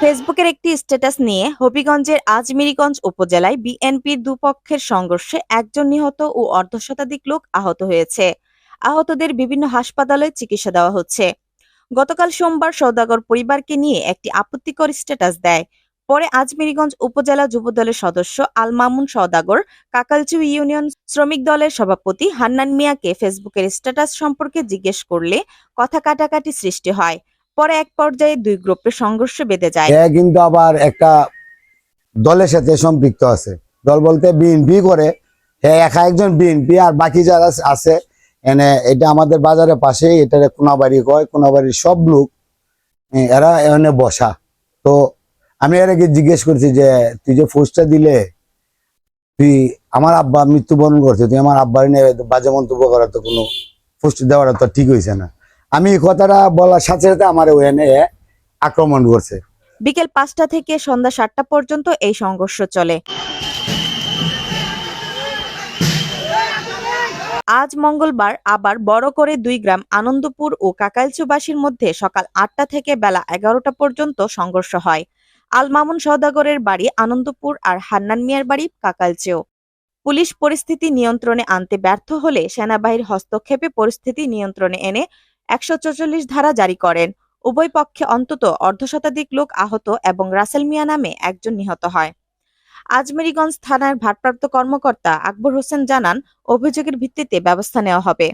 ফেসবুকের একটি স্ট্যাটাস নিয়ে হবিগঞ্জের আজমিরিগঞ্জ উপজেলায় বিএনপির দুপক্ষের সংঘর্ষে একজন নিহত ও অর্ধশতাধিক লোক আহত হয়েছে। আহতদের বিভিন্ন হাসপাতালে চিকিৎসা দেওয়া হচ্ছে। গতকাল সোমবার সৌদাগর পরিবারকে নিয়ে একটি আপত্তিকর স্ট্যাটাস দেয়। পরে আজমিরিগঞ্জ উপজেলা যুবদলের সদস্য আল মামুন সওদাগর, কাকালচু ইউনিয়ন শ্রমিক দলের সভাপতি হান্নান মিয়াকে ফেসবুকের স্ট্যাটাস সম্পর্কে জিজ্ঞেস করলে কথা কাটাকাটি সৃষ্টি হয়। পরে এক পর্যায়ে দুই গ্রুপের সংঘর্ষ বেঁধে যায়। কিন্তু আবার একটা দলের সাথে সম্পৃক্ত আছে। দল বলতে বিএনপি করে হ্যাঁ একা একজন বিএনপি আর বাকি যারা আছে, এনে এটা আমাদের বাজারের পাশে এটা কোনাবাড়ি কয়, কোনাবাড়ির সব লোক এরা এখানে বসা। তো আমি এর আগে জিজ্ঞেস করছি যে, তুই যে ফোর্সটা দিলে, তুই আমার আব্বা মৃত্যুবরণ করছে, তুই আমার আব্বার নিয়ে বাজে মন্তব্য করার তো কোনো পোস্ট দেওয়াটা তো ঠিক হয়েছে না। আমি এই কথাটা বলার সাথে সাথে আমার ওখানে আক্রমণ করছে। বিকেল পাঁচটা থেকে সন্ধ্যা সাতটা পর্যন্ত এই সংঘর্ষ চলে। আজ মঙ্গলবার আবার বড় করে দুই গ্রাম আনন্দপুর ও কাকাইলচুবাসীর মধ্যে সকাল আটটা থেকে বেলা এগারোটা পর্যন্ত সংঘর্ষ হয়। আল মামুন সওদাগরের বাড়ি আনন্দপুর আর হান্নান মিয়ার বাড়ি কাকালচেও। পুলিশ পরিস্থিতি নিয়ন্ত্রণে আনতে ব্যর্থ হলে সেনাবাহিনীর হস্তক্ষেপে পরিস্থিতি নিয়ন্ত্রণে এনে একশো ধারা জারি করেন। উভয় পক্ষে অন্তত অর্ধশতাধিক লোক আহত এবং রাসেল মিয়া নামে একজন নিহত হয়। আজমেরিগঞ্জ থানার ভারপ্রাপ্ত কর্মকর্তা আকবর হোসেন জানান, অভিযোগের ভিত্তিতে ব্যবস্থা নেওয়া হবে।